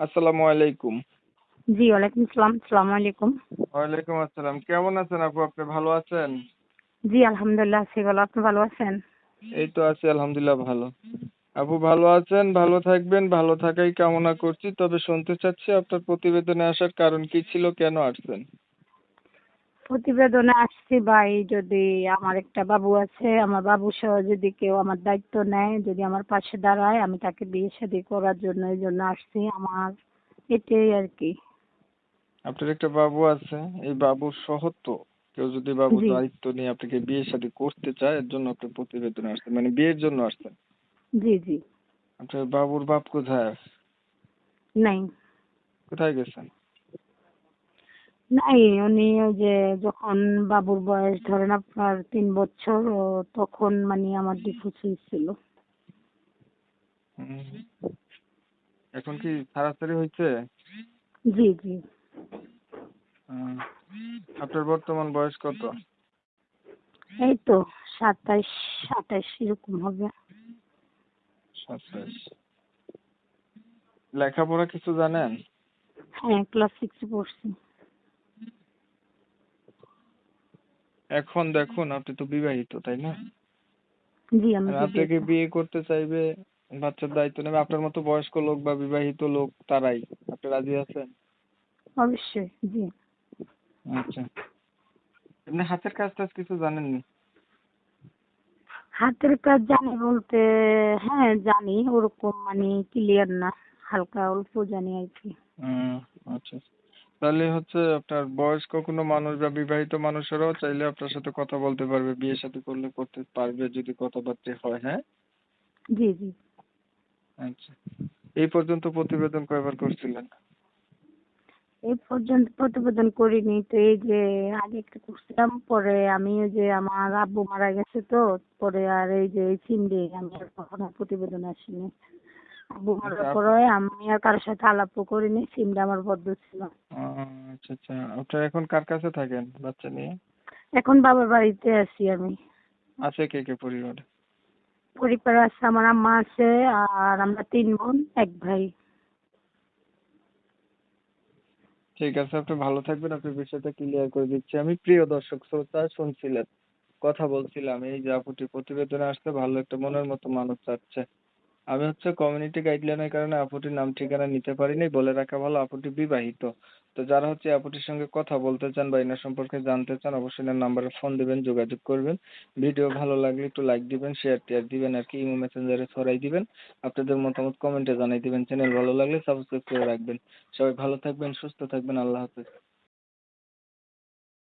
আসসালামু আলাইকুম। জি ওয়ালাইকুম আসসালাম আসসালামু আলাইকুম। ওয়ালাইকুম আসসালাম কেমন আছেন আপু? আপনি ভালো আছেন? জি আলহামদুলিল্লাহ আছি ভালো। আপনি ভালো আছেন? এই তো আছি আলহামদুলিল্লাহ ভালো। আপু ভালো আছেন? ভালো থাকবেন ভালো থাকাই কামনা করছি। তবে শুনতে চাচ্ছি আপনার প্রতিবেদনে আসার কারণ কি ছিল কেন আসছেন? প্রতিবেদনে আসছি ভাই যদি আমার একটা বাবু আছে আমার বাবু সহ যদি কেউ আমার দায়িত্ব নেয় যদি আমার পাশে দাঁড়ায় আমি তাকে বিয়ে শাদী করার জন্য এই জন্য আসছি আমার। এটাই আর কি। আপনার একটা বাবু আছে এই বাবু সহ তো কেউ যদি বাবু জি। দায়িত্ব নিয়ে আপনাকে বিয়ে শাদী করতে চায় এর জন্য আপনি প্রতিবেদনে আসছেন মানে বিয়ের জন্য আসছেন। জি জি। আপনার বাবুর বাপ কোথায়? আছে নাই। কোথায় গেছেন? নাই উনি ওই যে যখন বাবুর বয়স ধরেন আপনার তিন বছর ও তখন মানে আমার হয়েছিল হুম। এখন কি ছাড়াছাড়ি হয়েছে? জি জি। আপনার বর্তমান বয়স কত? এই তো সাতাইশ আঠাইশ এরকম হবে। সাতাশ লেখাপড়া কিছু জানেন? হ্যাঁ ক্লাস সিক্সে পড়ছি। এখন দেখুন আপনি তো বিবাহিত তাই না? জি আমি আপনাকে বিয়ে করতে চাইবে? বাচ্চার দায়িত্ব নেবে? আপনার মতো বয়স্ক লোক বা বিবাহিত লোক তারাই। আপনি রাজি আছেন? অবশ্যই জি। আচ্ছা। আপনি হাতের কাজ টাজ কিছু জানেননি? হাতের কাজ জানি বলতে হ্যাঁ জানি। ওরকম মানে ক্লিয়ার না। হালকা অল্প জানি আর কি। হুম, আচ্ছা। তাহলে হচ্ছে আপনার বয়স্ক কোনো মানুষ বা বিবাহিত মানুষেরাও চাইলে আপনার সাথে কথা বলতে পারবে বিয়ে শাদী করলে করতে পারবে যদি কথাবার্তা হয় হ্যাঁ? জি জি। আচ্ছা। এই পর্যন্ত প্রতিবেদন কয়বার করছিলেন? এই পর্যন্ত প্রতিবেদন করিনি তো এই যে আগে একটা করছিলাম পরে আমি ওই যে আমার আব্বু মারা গেছে তো পরে আর এই যে এই আমি আর কখনো প্রতিবেদন আসিনি। আচ্ছা, পরে আমি আর কারোর সাথে আলাপও করিনি সিমটা আমার বদ্ধ ছিল। আচ্ছা আচ্ছা আপনার এখন কার কাছে থাকেন বাচ্চা নিয়ে? এখন বাবার বাড়িতে আছি আমি। আছে কে কে পরিবারে? পরিবার আছে আমার আম্মা আছে আর আমরা তিন বোন এক ভাই। ঠিক আছে আপনি ভালো থাকবেন আপনি বিষয়টা ক্লিয়ার করে দিচ্ছি। আমি প্রিয় দর্শক শ্রোতা শুনছিলেন কথা বলছিলাম এই যে আপুটি প্রতিবেদনে আসতে ভালো একটা মনের মতো মানুষ চাচ্ছে। আমি হচ্ছে কমিউনিটি গাইডলাইনের কারণে আপুটির নাম, ঠিকানা নিতে পারিনি, বলে রাখা ভালো, আপুটি বিবাহিত। তো যারা হচ্ছে আপুটির সঙ্গে কথা বলতে চান বা এনার সম্পর্কে জানতে চান, অবশ্যই এনার নাম্বারে ফোন দিবেন, যোগাযোগ করবেন। ভিডিও ভালো লাগলে একটু লাইক দিবেন শেয়ার টেয়ার দিবেন, আর কি ইমো মেসেঞ্জারে ছড়াই দিবেন। আপনাদের মতামত কমেন্টে জানাই দিবেন। চ্যানেল ভালো লাগলে সাবস্ক্রাইব করে রাখবেন। সবাই ভালো থাকবেন, সুস্থ থাকবেন, আল্লাহ হাফেজ।